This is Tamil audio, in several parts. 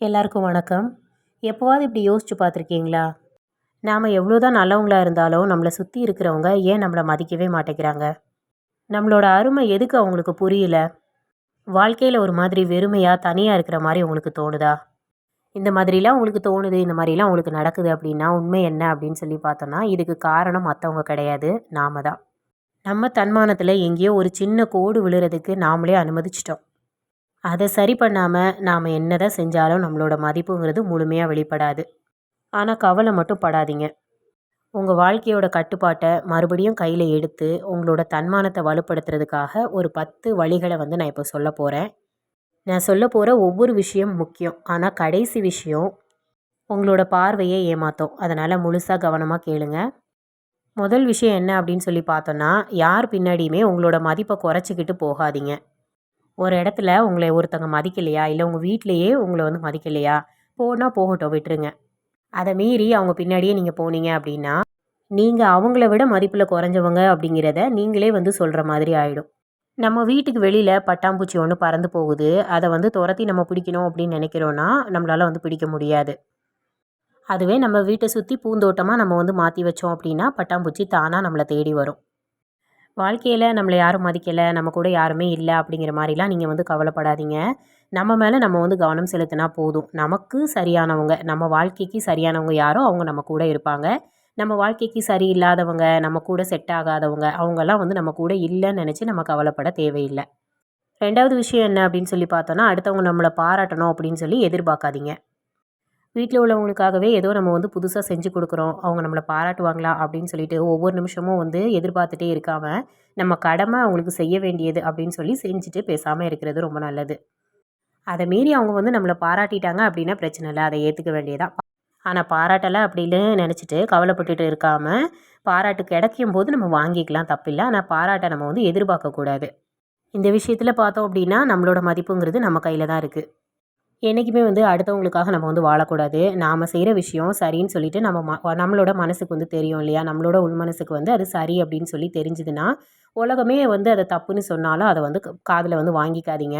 எல்லாருக்கும் வணக்கம். எப்போவாது இப்படி யோசிச்சு பார்த்துருக்கீங்களா? நாம் எவ்வளோ தான் நல்லவங்களா இருந்தாலும் நம்மளை சுற்றி இருக்கிறவங்க ஏன் நம்மளை மதிக்கவே மாட்டேங்கிறாங்க? நம்மளோட அருமை எதுக்கு அவங்களுக்கு புரியல? வாழ்க்கையில் ஒரு மாதிரி வெறுமையாக தனியாக இருக்கிற மாதிரி உங்களுக்கு தோணுதா? இந்த மாதிரிலாம் உங்களுக்கு தோணுது இந்த மாதிரிலாம் உங்களுக்கு நடக்குது அப்படின்னா உண்மை என்ன அப்படின்னு சொல்லி பார்த்தோன்னா இதுக்கு காரணம் மற்றவங்க கிடையாது நாம தான். நம்ம தன்மானத்தில் எங்கேயோ ஒரு சின்ன கோடு விழுறதுக்கு நாமளே அனுமதிச்சிட்டோம். அதை சரி பண்ணாமல் நாம் என்ன தான் செஞ்சாலும் நம்மளோட மதிப்புங்கிறது முழுமையாக வெளிப்படாது. ஆனால் கவலை மட்டும் படாதீங்க. உங்கள் வாழ்க்கையோட கட்டுப்பாட்டை மறுபடியும் கையில் எடுத்து உங்களோட தன்மானத்தை வலுப்படுத்துறதுக்காக ஒரு பத்து வழிகளை வந்து நான் இப்போ சொல்ல போகிறேன் நான் சொல்ல போகிற ஒவ்வொரு விஷயம் முக்கியம். ஆனால் கடைசி விஷயம் உங்களோட பார்வையை ஏமாற்றும் அதனால் முழுசாக கவனமாக கேளுங்க. முதல் விஷயம் என்ன அப்படின்னு சொல்லி பார்த்தோன்னா யார் பின்னாடியுமே உங்களோட மதிப்பை குறைச்சிக்கிட்டு போகாதீங்க. ஒரு இடத்துல உங்களை ஒருத்தவங்க மதிக்கலையா? இல்லை உங்கள் வீட்டிலையே உங்களை வந்து மதிக்கலையா? போனால் போகட்டும் விட்டுருங்க. அதை மீறி அவங்க பின்னாடியே நீங்கள் போனீங்க அப்படின்னா நீங்கள் அவங்கள விட மதிப்பில் குறைஞ்சவங்க அப்படிங்கிறத நீங்களே வந்து சொல்கிற மாதிரி ஆகிடும் நம்ம வீட்டுக்கு வெளியில் பட்டாம்பூச்சி ஒன்று பறந்து போகுது. அதை வந்து துரத்தி நம்ம பிடிக்கணும் அப்படின்னு நினைக்கிறோன்னா நம்மளால் வந்து பிடிக்க முடியாது. அதுவே நம்ம வீட்டை சுற்றி பூந்தோட்டமாக நம்ம வந்து மாற்றி வச்சோம் அப்படின்னா பட்டாம்பூச்சி தானாக நம்மளை தேடி வரும். வாழ்க்கையில் நம்மளை யாரும் மதிக்கலை நம்ம கூட யாருமே இல்லை அப்படிங்கிற மாதிரிலாம் நீங்கள் வந்து கவலைப்படாதீங்க. நம்ம மேலே நம்ம வந்து கவனம் செலுத்தினா போதும். நமக்கு சரியானவங்க நம்ம வாழ்க்கைக்கு சரியானவங்க யாரோ அவங்க நம்ம கூட இருப்பாங்க. நம்ம வாழ்க்கைக்கு சரியில்லாதவங்க நம்ம கூட செட் ஆகாதவங்க அவங்கெல்லாம் வந்து நம்ம கூட இல்லைன்னு நினச்சி நம்ம கவலைப்பட தேவையில்லை. ரெண்டாவது விஷயம் என்ன அப்படின்னு சொல்லி பார்த்தோன்னா அடுத்தவங்க நம்மளை பாராட்டணும் அப்படின்னு சொல்லி எதிர்பார்க்காதீங்க. வீட்டில் உள்ளவங்களுக்காகவே ஏதோ நம்ம வந்து புதுசாக செஞ்சு கொடுக்குறோம். அவங்க நம்மளை பாராட்டுவாங்களா அப்படின்னு சொல்லிட்டு ஒவ்வொரு நிமிஷமும் வந்து எதிர்பார்த்துட்டே இருக்காமல் நம்ம கடமை அவங்களுக்கு செய்ய வேண்டியது அப்படின்னு சொல்லி செஞ்சுட்டு பேசாமல் இருக்கிறது ரொம்ப நல்லது. அதை மீறி அவங்க வந்து நம்மளை பாராட்டிட்டாங்க அப்படின்னா பிரச்சனை இல்லை. அதை ஏற்றுக்க வேண்டியதான் ஆனால் பாராட்டலை அப்படின்னு நினச்சிட்டு கவலைப்பட்டுட்டு இருக்காமல் பாராட்டு கிடைக்கும் போது நம்ம வாங்கிக்கலாம். தப்பில்லை ஆனால் பாராட்டை நம்ம வந்து எதிர்பார்க்கக்கூடாது இந்த விஷயத்தில் பார்த்தோம் அப்படின்னா நம்மளோட மதிப்புங்கிறது நம்ம கையில் தான் இருக்குது என்றைக்குமே வந்து அடுத்தவங்களுக்காக நம்ம வந்து வாழக்கூடாது. நாம் செய்கிற விஷயம் சரின்னு சொல்லிட்டு நம்ம ம நம்மளோட மனசுக்கு வந்து தெரியும் இல்லையா? நம்மளோட உள் மனசுக்கு வந்து அது சரி அப்படின்னு சொல்லி தெரிஞ்சுதுன்னா உலகமே வந்து அதை தப்புன்னு சொன்னாலும் அதை வந்து காதில் வந்து வாங்கிக்காதீங்க.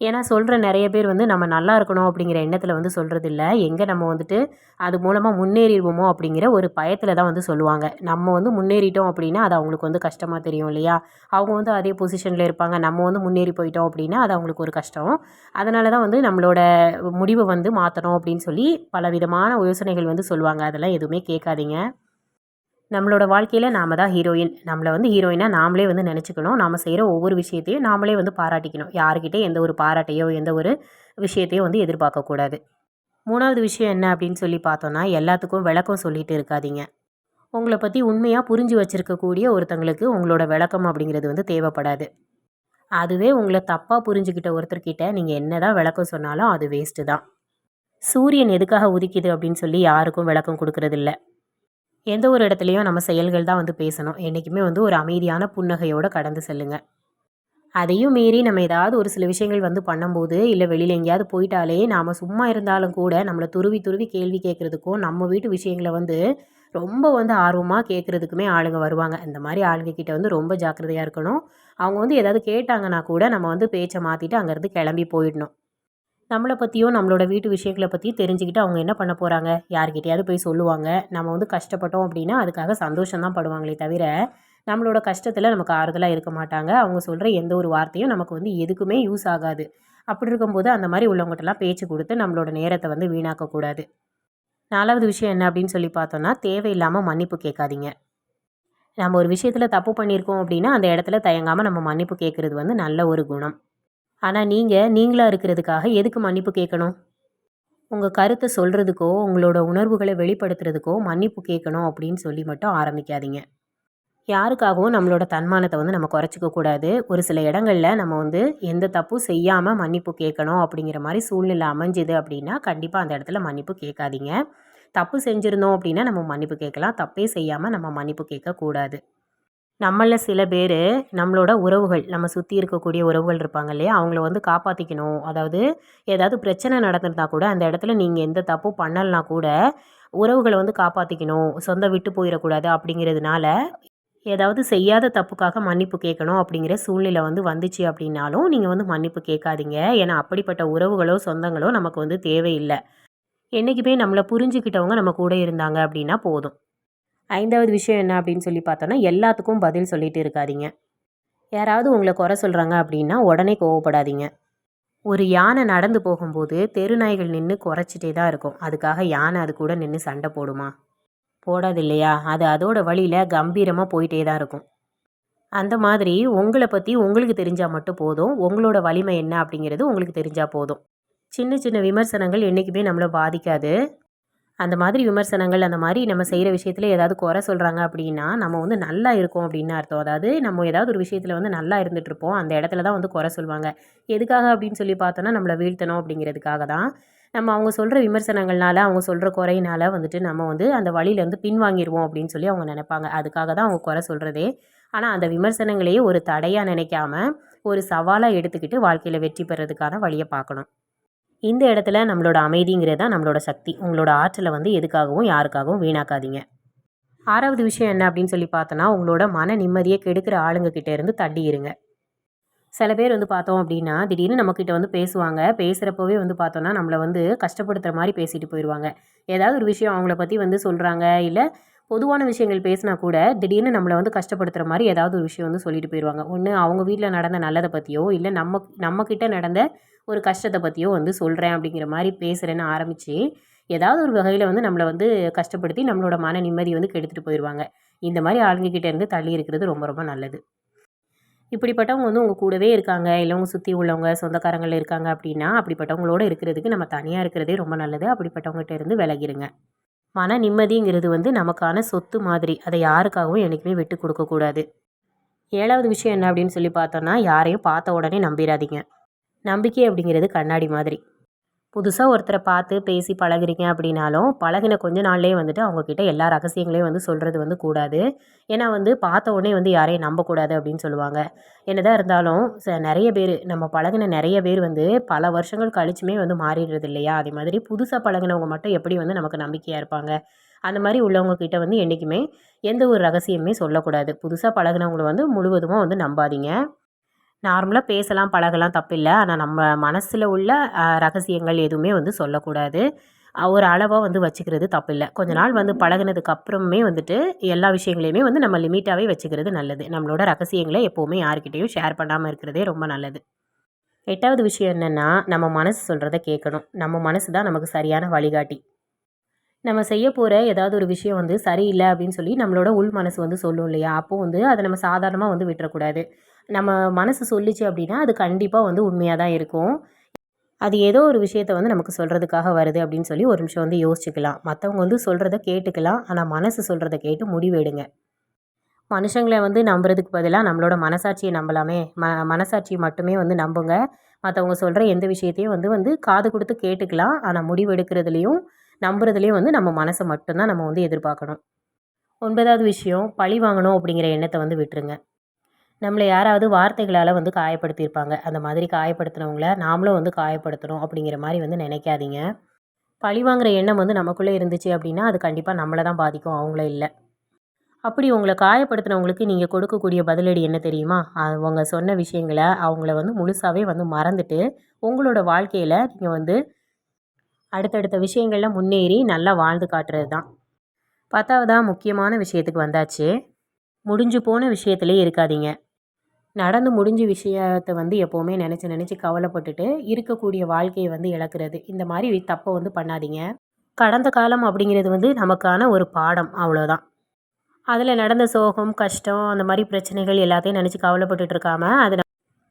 ஏன்னா சொல்கிற நிறைய பேர் வந்து நம்ம நல்லா இருக்கணும் அப்படிங்கிற எண்ணத்தில் வந்து சொல்கிறது இல்லை எங்கே நம்ம வந்துட்டு அது மூலமாக முன்னேறிடுவோமோ அப்படிங்கிற ஒரு பயத்தில் தான் வந்து சொல்லுவாங்க. நம்ம வந்து முன்னேறிட்டோம் அப்படின்னா அது அவங்களுக்கு வந்து கஷ்டமாக தெரியும் இல்லையா? அவங்க வந்து அதே பொசிஷனில் இருப்பாங்க. நம்ம வந்து முன்னேறி போயிட்டோம் அப்படின்னா அது அவங்களுக்கு ஒரு கஷ்டம். அதனால தான் வந்து நம்மளோட முடிவை வந்து மாற்றணும் அப்படின்னு சொல்லி பல விதமான யோசனைகள் வந்து சொல்லுவாங்க. அதெல்லாம் எதுவுமே கேட்காதீங்க. நம்மளோட வாழ்க்கையில் நாம் தான் ஹீரோயின் நம்மளை வந்து ஹீரோயினாக நாமளே வந்து நினச்சிக்கணும். நாம் செய்கிற ஒவ்வொரு விஷயத்தையும் நாமளே வந்து பாராட்டிக்கணும். யாருக்கிட்டே எந்த ஒரு பாராட்டையோ எந்த ஒரு விஷயத்தையோ வந்து எதிர்பார்க்கக்கூடாது மூணாவது விஷயம் என்ன அப்படின்னு சொல்லி பார்த்தோன்னா எல்லாத்துக்கும் விளக்கம் சொல்லிட்டு இருக்காதீங்க. உங்களை பற்றி உண்மையாக புரிஞ்சு வச்சுருக்கக்கூடிய ஒருத்தங்களுக்கு உங்களோட விளக்கம் அப்படிங்கிறது வந்து தேவைப்படாது. அதுவே உங்களை தப்பாக புரிஞ்சுக்கிட்ட ஒருத்தர்கிட்ட நீங்கள் என்ன தான் விளக்கம் சொன்னாலும் அது வேஸ்ட்டு தான். சூரியன் எதுக்காக உதிக்குது அப்படின்னு சொல்லி யாருக்கும் விளக்கம் கொடுக்குறதில்ல. எந்த ஒரு இடத்துலையும் நம்ம செயல்கள் தான் வந்து பேசணும். என்றைக்குமே வந்து ஒரு அமைதியான புன்னகையோடு கடந்து செல்லுங்கள் அதையும் மீறி நம்ம ஏதாவது ஒரு சில விஷயங்கள் வந்து பண்ணும்போது இல்லை வெளியில் எங்கேயாவது போயிட்டாலே நாம் சும்மா இருந்தாலும் கூட நம்மளை துருவி துருவி கேள்வி கேட்குறதுக்கும் நம்ம வீட்டு விஷயங்களை வந்து ரொம்ப வந்து ஆர்வமாக கேட்குறதுக்குமே ஆளுங்க வருவாங்க. இந்த மாதிரி ஆளுங்க கிட்ட வந்து ரொம்ப ஜாக்கிரதையாக இருக்கணும். அவங்க வந்து ஏதாவது கேட்டாங்கன்னா கூட நம்ம வந்து பேச்சை மாற்றிட்டு அங்கேருந்து கிளம்பி போயிடணும். நம்மளை பற்றியும் நம்மளோட வீட்டு விஷயங்களை பற்றியும் தெரிஞ்சுக்கிட்டு அவங்க என்ன பண்ண போகிறாங்க யார்கிட்டையாவது போய் சொல்லுவாங்க. நம்ம வந்து கஷ்டப்பட்டோம் அப்படின்னா அதுக்காக சந்தோஷம் தான் படுவாங்களே தவிர நம்மளோட கஷ்டத்தில் நமக்கு ஆறுதலாக இருக்க மாட்டாங்க. அவங்க சொல்கிற எந்த ஒரு வார்த்தையும் நமக்கு வந்து எதுக்குமே யூஸ் ஆகாது. அப்படி இருக்கும்போது அந்த மாதிரி உள்ளவங்ககிட்டலாம் பேச்சு கொடுத்து நம்மளோட நேரத்தை வந்து வீணாக்கக்கூடாது நாலாவது விஷயம் என்ன அப்படின்னு சொல்லி பார்த்தோன்னா தேவையில்லாமல் மன்னிப்பு கேட்காதீங்க. நம்ம ஒரு விஷயத்தில் தப்பு பண்ணியிருக்கோம் அப்படின்னா அந்த இடத்துல தயங்காமல் நம்ம மன்னிப்பு கேட்குறது வந்து நல்ல ஒரு குணம். ஆனால் நீங்கள் நீங்களாக இருக்கிறதுக்காக எதுக்கு மன்னிப்பு கேட்கணும்? உங்கள் கருத்தை சொல்கிறதுக்கோ உங்களோட உணர்வுகளை வெளிப்படுத்துறதுக்கோ மன்னிப்பு கேட்கணும் அப்படின்னு சொல்லி மட்டும் ஆரம்பிக்காதீங்க. யாருக்காகவும் நம்மளோட தன்மானத்தை வந்து நம்ம குறைச்சிக்க கூடாது. ஒரு சில இடங்களில் நம்ம வந்து எந்த தப்பும் செய்யாமல் மன்னிப்பு கேட்கணும் அப்படிங்கிற மாதிரி சூழ்நிலை அமைஞ்சுது அப்படின்னா கண்டிப்பாக அந்த இடத்துல மன்னிப்பு கேட்காதீங்க. தப்பு செஞ்சுருந்தோம் அப்படின்னா நம்ம மன்னிப்பு கேட்கலாம். தப்பே செய்யாமல் நம்ம மன்னிப்பு கேட்கக்கூடாது. நம்மளில் சில பேர் நம்மளோட உறவுகள் நம்ம சுற்றி இருக்கக்கூடிய உறவுகள் இருப்பாங்க இல்லையா? அவங்கள வந்து காப்பாற்றிக்கணும் அதாவது ஏதாவது பிரச்சனை நடந்திருந்தால் கூட அந்த இடத்துல நீங்கள் எந்த தப்பும் பண்ணலனா கூட உறவுகளை வந்து காப்பாற்றிக்கணும் சொந்த விட்டு போயிடக்கூடாது அப்படிங்கிறதுனால ஏதாவது செய்யாத தப்புக்காக மன்னிப்பு கேட்கணும் அப்படிங்கிற சூழ்நிலை வந்து வந்துச்சு அப்படின்னாலும் நீங்கள் வந்து மன்னிப்பு கேட்காதீங்க. ஏன்னா அப்படிப்பட்ட உறவுகளோ சொந்தங்களோ நமக்கு வந்து தேவையில்லை. என்றைக்குமே நம்மளை புரிஞ்சுக்கிட்டவங்க நம்ம கூட இருந்தாங்க அப்படின்னா போதும். ஐந்தாவது விஷயம் என்ன அப்படின்னு சொல்லி பார்த்தோன்னா எல்லாத்துக்கும் பதில் சொல்லிட்டு இருக்காதீங்க. யாராவது உங்களை குறை சொல்கிறாங்க அப்படின்னா உடனே கோவப்படாதீங்க. ஒரு யானை நடந்து போகும்போது தெருநாய்கள் நின்று குறைச்சிட்டே தான் இருக்கும். அதுக்காக யானை அது கூட நின்று சண்டை போடுமா? போடாது இல்லையா? அது அதோட வழியில் கம்பீரமாக போயிட்டே தான் இருக்கும். அந்த மாதிரி உங்களை பற்றி உங்களுக்கு தெரிஞ்சால் மட்டும் போதும். உங்களோட வலிமை என்ன அப்படிங்கிறது உங்களுக்கு தெரிஞ்சால் போதும். சின்ன சின்ன விமர்சனங்கள் என்றைக்குமே நம்மளை பாதிக்காது. அந்த மாதிரி விமர்சனங்கள் அந்த மாதிரி நம்ம செய்கிற விஷயத்தில் ஏதாவது குறை சொல்கிறாங்க அப்படின்னா நம்ம வந்து நல்லா இருக்கோம் அப்படின்னு அர்த்தம். அதாவது நம்ம ஏதாவது ஒரு விஷயத்தில் வந்து நல்லா இருந்துகிட்ருப்போம் அந்த இடத்துல தான் வந்து குறை சொல்லுவாங்க எதுக்காக அப்படின்னு சொல்லி பார்த்தோன்னா நம்மளை வீழ்த்தணும் அப்படிங்கிறதுக்காக தான். நம்ம அவங்க சொல்கிற விமர்சனங்கள்னால அவங்க சொல்கிற குறையினால வந்துட்டு நம்ம வந்து அந்த வழியிலேருந்து பின்வாங்கிடுவோம் அப்படின்னு சொல்லி அவங்க நினைப்பாங்க. அதுக்காக தான் அவங்க குறை சொல்கிறதே ஆனால் அந்த விமர்சனங்களையே ஒரு தடையாக நினைக்காம ஒரு சவாலாக எடுத்துக்கிட்டு வாழ்க்கையில் வெற்றி பெறதுக்கான வழியை பார்க்கணும். இந்த இடத்துல நம்மளோட அமைதிங்கிறது தான் நம்மளோட சக்தி. உங்களோட ஆற்றலை வந்து எதுக்காகவும் யாருக்காகவும் வீணாக்காதீங்க. ஆறாவது விஷயம் என்ன அப்படின்னு சொல்லி பார்த்தோன்னா உங்களோட மன நிம்மதியை கெடுக்கிற ஆளுங்க கிட்டே இருந்து தள்ளி இருங்க. சில பேர் வந்து பார்த்தோம் அப்படின்னா திடீர்னு நம்மக்கிட்ட வந்து பேசுவாங்க. பேசுகிறப்பவே வந்து பார்த்தோன்னா நம்மளை வந்து கஷ்டப்படுத்துகிற மாதிரி பேசிட்டு போயிடுவாங்க ஏதாவது ஒரு விஷயம் அவங்கள பற்றி வந்து சொல்கிறாங்க இல்லை பொதுவான விஷயங்கள் பேசினா கூட திடீர்னு நம்மளை வந்து கஷ்டப்படுத்துகிற மாதிரி ஏதாவது ஒரு விஷயம் வந்து சொல்லிட்டு போயிடுவாங்க ஒன்று அவங்க வீட்டில் நடந்த நல்லதை பற்றியோ இல்லை நம்ம நம்மக்கிட்ட நடந்த ஒரு கஷ்டத்தை பற்றியோ வந்து சொல்கிறேன் அப்படிங்கிற மாதிரி பேசுகிறேன்னு ஆரம்பித்து ஏதாவது ஒரு வகையில் வந்து நம்மளை வந்து கஷ்டப்படுத்தி நம்மளோட மன நிம்மதி வந்து கெடுத்துட்டு போயிடுவாங்க இந்த மாதிரி ஆளுங்கக்கிட்ட இருந்து தள்ளி இருக்கிறது ரொம்ப ரொம்ப நல்லது. இப்படிப்பட்டவங்க வந்து உங்கள் கூடவே இருக்காங்க இல்லை உங்கள் சுற்றி உள்ளவங்க சொந்தக்காரங்களில் இருக்காங்க அப்படின்னா அப்படிப்பட்டவங்களோட இருக்கிறதுக்கு நம்ம தனியாக இருக்கிறதே ரொம்ப நல்லது. அப்படிப்பட்டவங்ககிட்ட இருந்து விலகிருங்க. மன நிம்மதிங்கிறது வந்து நமக்கான சொத்து மாதிரி. அதை யாருக்காகவும் என்றைக்குமே விட்டு கொடுக்கக்கூடாது ஏழாவது விஷயம் என்ன அப்படின்னு சொல்லி பார்த்தோன்னா யாரையும் பார்த்த உடனே நம்பிடாதீங்க நம்பிக்கை அப்படிங்கிறது கண்ணாடி மாதிரி. புதுசாக ஒருத்தரை பார்த்து பேசி பழகுறீங்க அப்படின்னாலும் பழகின கொஞ்ச நாள்லேயே வந்துட்டு அவங்கக்கிட்ட எல்லா ரகசியங்களையும் வந்து சொல்கிறது வந்து கூடாது. ஏன்னா வந்து பார்த்த உடனே வந்து யாரையும் நம்பக்கூடாது அப்படின்னு சொல்லுவாங்க. என்னதான் இருந்தாலும் ச நிறைய பேர் நம்ம பழகின நிறைய பேர் வந்து பல வருஷங்கள் கழிச்சுமே வந்து மாறிடுறது இல்லையா? அதே மாதிரி புதுசாக பழகினவங்க மட்டும் எப்படி வந்து நமக்கு நம்பிக்கையாக இருப்பாங்க? அந்த மாதிரி உள்ளவங்க கிட்ட வந்து என்றைக்குமே எந்த ஒரு ரகசியமே சொல்லக்கூடாது. புதுசாக பழகினவங்களை வந்து முழுவதுமாக வந்து நம்பாதீங்க. நார்மலாக பேசலாம் பழகலாம் தப்பில்லை. ஆனால் நம்ம மனசில் உள்ள ரகசியங்கள் எதுவுமே வந்து சொல்லக்கூடாது. ஒரு அளவாக வந்து வச்சுக்கிறது தப்பில்லை. கொஞ்ச நாள் வந்து பழகினதுக்கு அப்புறமே வந்துட்டு எல்லா விஷயங்களையுமே வந்து நம்ம லிமிட்டாகவே வச்சுக்கிறது நல்லது. நம்மளோட ரகசியங்களை எப்போவுமே யார்கிட்டையும் ஷேர் பண்ணாமல் இருக்கிறதே ரொம்ப நல்லது. எட்டாவது விஷயம் என்னென்னா நம்ம மனசு சொல்கிறத கேட்கணும். நம்ம மனசு தான் நமக்கு சரியான வழிகாட்டி. நம்ம செய்ய போகிற ஏதாவது ஒரு விஷயம் வந்து சரியில்லை அப்படின்னு சொல்லி நம்மளோட உள் மனசு வந்து சொல்லும் இல்லையா? அப்போது வந்து அதை நம்ம சாதாரணமாக வந்து விட்டுறக்கூடாது. நம்ம மனசு சொல்லிச்சு அப்படின்னா அது கண்டிப்பாக வந்து உண்மையாக தான் இருக்கும். அது ஏதோ ஒரு விஷயத்த வந்து நமக்கு சொல்கிறதுக்காக வருது அப்படின்னு சொல்லி ஒரு நிமிஷம் வந்து யோசிச்சுக்கலாம். மற்றவங்க வந்து சொல்கிறத கேட்டுக்கலாம். ஆனால் மனசு சொல்கிறத கேட்டு முடிவெடுங்க. மனுஷங்களை வந்து நம்புறதுக்கு பதிலாக நம்மளோட மனசாட்சியை நம்பலாமே. ம மனசாட்சியை மட்டுமே வந்து நம்புங்க. மற்றவங்க சொல்கிற எந்த விஷயத்தையும் வந்து வந்து காது கொடுத்து கேட்டுக்கலாம். ஆனால் முடிவெடுக்கிறதுலையும் நம்புறதுலேயும் வந்து நம்ம மனசை மட்டும்தான் நம்ம வந்து எதிர்பார்க்கணும். ஒன்பதாவது விஷயம் பழி வாங்கணும் அப்படிங்கிற எண்ணத்தை வந்து விட்டுருங்க. நம்மளை யாராவது வார்த்தைகளால் வந்து காயப்படுத்தியிருப்பாங்க. அந்த மாதிரி காயப்படுத்தினவங்கள நாமளும் வந்து காயப்படுத்தணும் அப்படிங்கிற மாதிரி வந்து நினைக்காதீங்க. பழி வாங்குற எண்ணம் வந்து நமக்குள்ளே இருந்துச்சு அப்படின்னா அது கண்டிப்பாக நம்மளை தான் பாதிக்கும் அவங்கள இல்லை. அப்படி உங்களை காயப்படுத்தினவங்களுக்கு நீங்கள் கொடுக்கக்கூடிய பதிலடி என்ன தெரியுமா? அவங்க சொன்ன விஷயங்களை அவங்கள வந்து முழுசாகவே வந்து மறந்துட்டு உங்களோட வாழ்க்கையில் நீங்கள் வந்து அடுத்தடுத்த விஷயங்களில் முன்னேறி நல்லா வாழ்ந்து காட்டுறது தான். பத்தாவதாக முக்கியமான விஷயத்துக்கு வந்தாச்சு. முடிஞ்சு போன விஷயத்துலேயே இருக்காதீங்க. நடந்து முடிஞ்ச விஷயத்தை வந்து எப்போவுமே நினச்சி நினச்சி கவலைப்பட்டுட்டு இருக்கக்கூடிய வாழ்க்கையை வந்து இழக்கிறது. இந்த மாதிரி தப்பை வந்து பண்ணாதீங்க. கடந்த காலம் அப்படிங்கிறது வந்து நமக்கான ஒரு பாடம் அவ்வளோதான் அதில் நடந்த சோகம் கஷ்டம் அந்த மாதிரி பிரச்சனைகள் எல்லாத்தையும் நினச்சி கவலைப்பட்டுட்டு இருக்காம அது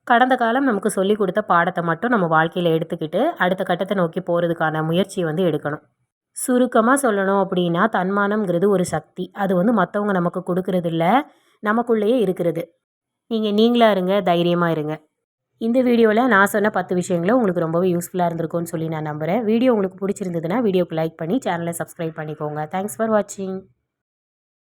கடந்த காலம் நமக்கு சொல்லி கொடுத்த பாடத்தை மட்டும் நம்ம வாழ்க்கையில் எடுத்துக்கிட்டு அடுத்த கட்டத்தை நோக்கி போகிறதுக்கான முயற்சியை வந்து எடுக்கணும். சுருக்கமாக சொல்லணும் அப்படின்னா தன்மானம்ங்கிறது ஒரு சக்தி. அது வந்து மற்றவங்க நமக்கு கொடுக்கறது இல்லை நமக்குள்ளேயே இருக்கிறது. நீங்கள் நீங்களாக இருங்க தைரியமாக இருங்க. இந்த வீடியோவில் நான் சொன்ன பத்து விஷயங்களும் உங்களுக்கு ரொம்பவே யூஸ்ஃபுல்லாக இருந்திருக்கும்னு சொல்லி நான் நம்புகிறேன் வீடியோ உங்களுக்கு பிடிச்சிருந்ததுன்னா வீடியோக்கு லைக் பண்ணி சேனலை சப்ஸ்கிரைப் பண்ணிக்கோங்க. தேங்க்ஸ் ஃபார் வாட்சிங்